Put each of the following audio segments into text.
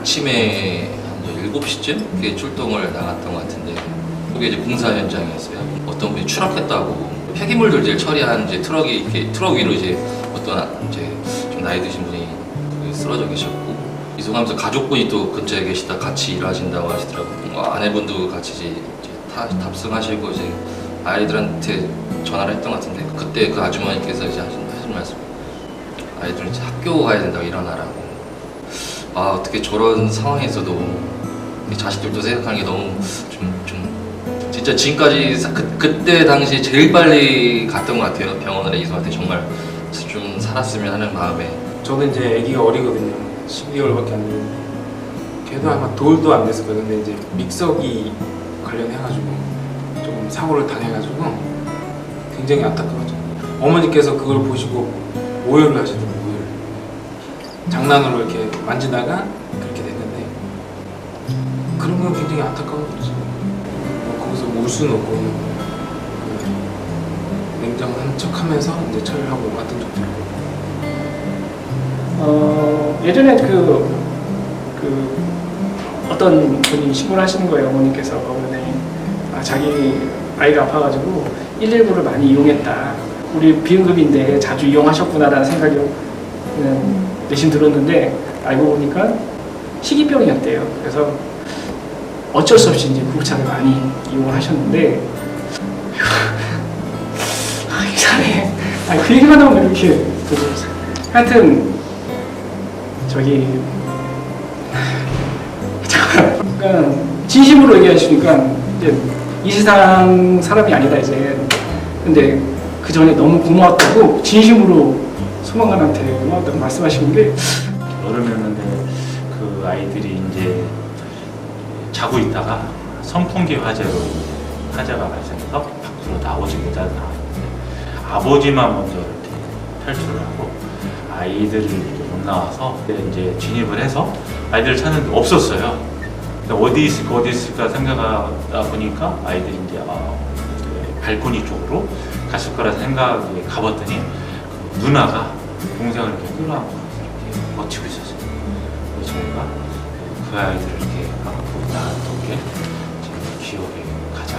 아침에 한 7시쯤 그게 출동을 나갔던 것 같은데 그게 이제 공사 현장이었어요. 어떤 분이 추락했다고 폐기물들 이제 처리한 이제 트럭이 이렇게 트럭 위로 이제 어떤 이제 좀 나이 드신 분이 거기 쓰러져 계셨고 이송하면서 가족분이 또 근처에 계시다 같이 일하신다고 하시더라고요. 뭐 아내분도 같이 이제 타, 탑승하시고 이제 아이들한테 전화를 했던 것 같은데 그때 그 아주머니께서 이제 하신, 하신 말씀 아이들 이제 학교 가야 된다고 일어나라고 아 어떻게 저런 상황에서도 이 자식들도 생각하는 게 너무 좀, 좀 진짜 지금까지 사- 그, 그때 당시 제일 빨리 갔던 것 같아요 병원을 이송할 때 정말 좀 살았으면 하는 마음에 저도 이제 아기가 어리거든요. 12개월밖에 안 됐는데 걔도 아마 돌도 안 됐을 거예요. 근데 이제 믹서기 관련해가지고 조금 사고를 당해가지고 굉장히 안타까웠죠. 어머니께서 그걸 보시고 오열을 하시더라고요. 장난으로 이렇게 만지다가 그렇게 됐는데 그런 건 굉장히 안타까운 거죠. 뭐 거기서 울 수는 없고 그 냉정한 척하면서 이제 처리하고 왔던 적도 있고. 어, 예전에 그, 그 어떤 분이 신고를 하시는 거예요 어머니께서 병원에 아, 자기 아이가 아파가지고 119를 많이 이용했다 우리 비응급인데 자주 이용하셨구나라는 생각이 그냥 내심 들었는데 알고 보니까 희귀병이었대요. 그래서 어쩔 수 없이 이제 구급차를 많이 이용을 하셨는데 아, 이상해 아니 그 얘기만 하면 이렇게 그- 하여튼 저기 그러니까 진심으로 얘기하시니까 이제 이 세상 사람이 아니다 이제. 근데 그 전에 너무 고마웠다고 진심으로 소방관한테 고마웠다고 말씀하시는 게 여름이었는데 그 아이들이 이제 자고 있다가 선풍기 화재로 화재가 발생해서 밖으로 나오지 못하는 상황인데 아버지만 먼저 이렇게 탈출을 하고 아이들이 못 나와서 이제 진입을 해서 아이들을 찾는데 없었어요. 어디 있을까 어디 있을까 생각하다 보니까 아이들이 이제 아, 이제 발코니 쪽으로 갔을 거라 생각이 가봤더니 그 누나가 동생을 이렇게 끌어안고 버티고 있었어요. 그래서 저희가 그 아이들을 이렇게 안고 나왔던 게제 기억에 가장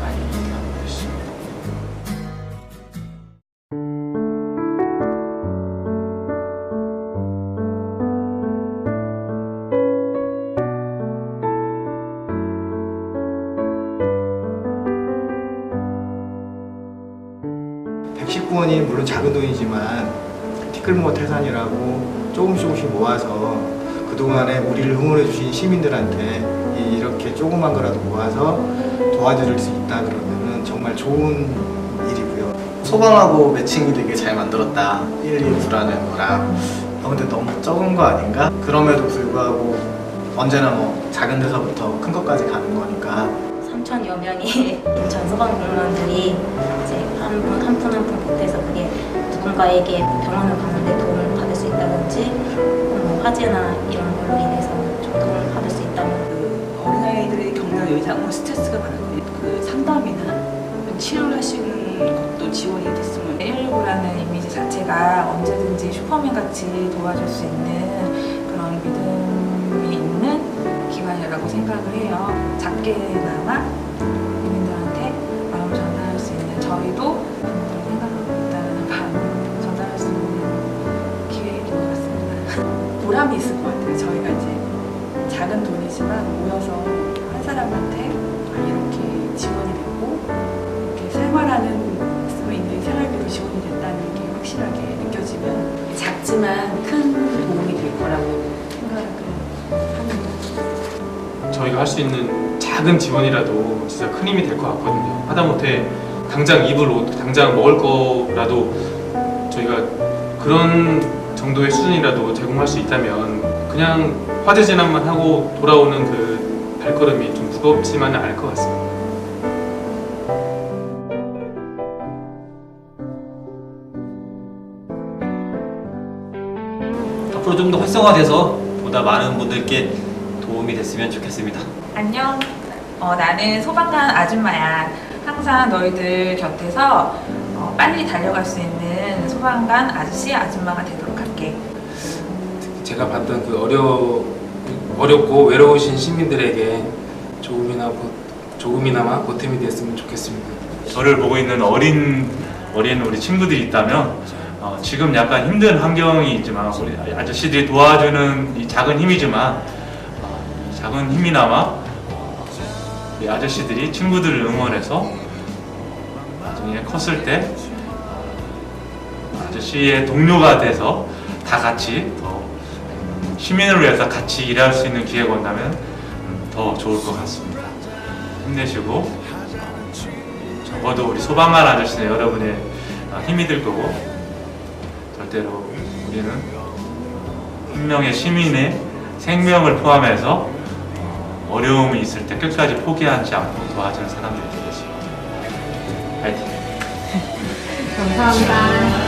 많이 남고 있습니다. 백십구원이 물론 작은 돈이지만 티끌모아 태산이라고 조금씩 조금씩 모아서 그동안에 우리를 응원해 주신 시민들한테 이- 이렇게 조그만 거라도 모아서 도와드릴 수 있다 그러면은 정말 좋은 일이고요. 소방하고 매칭이 되게 잘 만들었다 112라는 거랑 어, 근데 너무 적은 거 아닌가? 그럼에도 불구하고 언제나 뭐 작은 데서부터 큰 것까지 가는 거니까 3천여 명의 인천 소방 공무원들이 누군가에게 병원을 가는데 도움을 받을 수 있다든지 뭐 화재나 이런 걸로 인해서 좀 도움을 받을 수 있다면 어린아이들의 겪는 의상은 스트레스가 많은데 그 상담이나 치료를 할 수 있는 것도 지원이 됐으면 119라는 이미지 자체가 언제든지 슈퍼맨 같이 도와줄 수 있는 그런 믿음이 있는 기관이라고 생각을 해요. 작게나마 국민들한테 마음 전달할 수 있는 저희도 돈이지만 모여서 한 사람한테 아, 이렇게 지원이 됐고 이렇게 생활하는 수 있는 생활비로 지원이 됐다는 게 확실하게 느껴지면 작지만 큰 도움이 될 거라고 생각을 합니다. 저희가 할 수 있는 작은 지원이라도 진짜 큰 힘이 될 것 같거든요. 하다못해 당장 입을 옷, 당장 먹을 거라도 저희가 그런 정도의 수준이라도 제공할 수 있다면 그냥 화재 진압만 하고 돌아오는 그 발걸음이 좀 무겁지만은 않을 것 같습니다. 앞으로 좀 더 활성화돼서 보다 많은 분들께 도움이 됐으면 좋겠습니다. 안녕. 어, 나는 소방관 아줌마야. 항상 너희들 곁에서 어, 빨리 달려갈 수 있는 소방관 아저씨 아줌마가 되도록 할게. 제가 봤던 그 어려 어렵고 외로우신 시민들에게 조금이나 보, 조금이나마 보탬이 됐으면 좋겠습니다. 저를 보고 있는 어린 어린 우리 친구들이 있다면 어, 지금 약간 힘든 환경이 있지만 우리 아저씨들이 도와주는 이 작은 힘이지만 어, 이 작은 힘이나마 어, 우리 아저씨들이 친구들을 응원해서 나중에 컸을 때 어, 아저씨의 동료가 돼서 다 같이 시민을 위해서 같이 일할 수 있는 기회가 온다면 음, 더 좋을 것 같습니다. 힘내시고 적어도 우리 소방관 아저씨는 여러분의 어, 힘이 될 거고 절대로 우리는 한 명의 시민의 생명을 포함해서 어, 어려움이 있을 때 끝까지 포기하지 않고 도와주는 사람들이 되겠습니다. 파이팅! 감사합니다.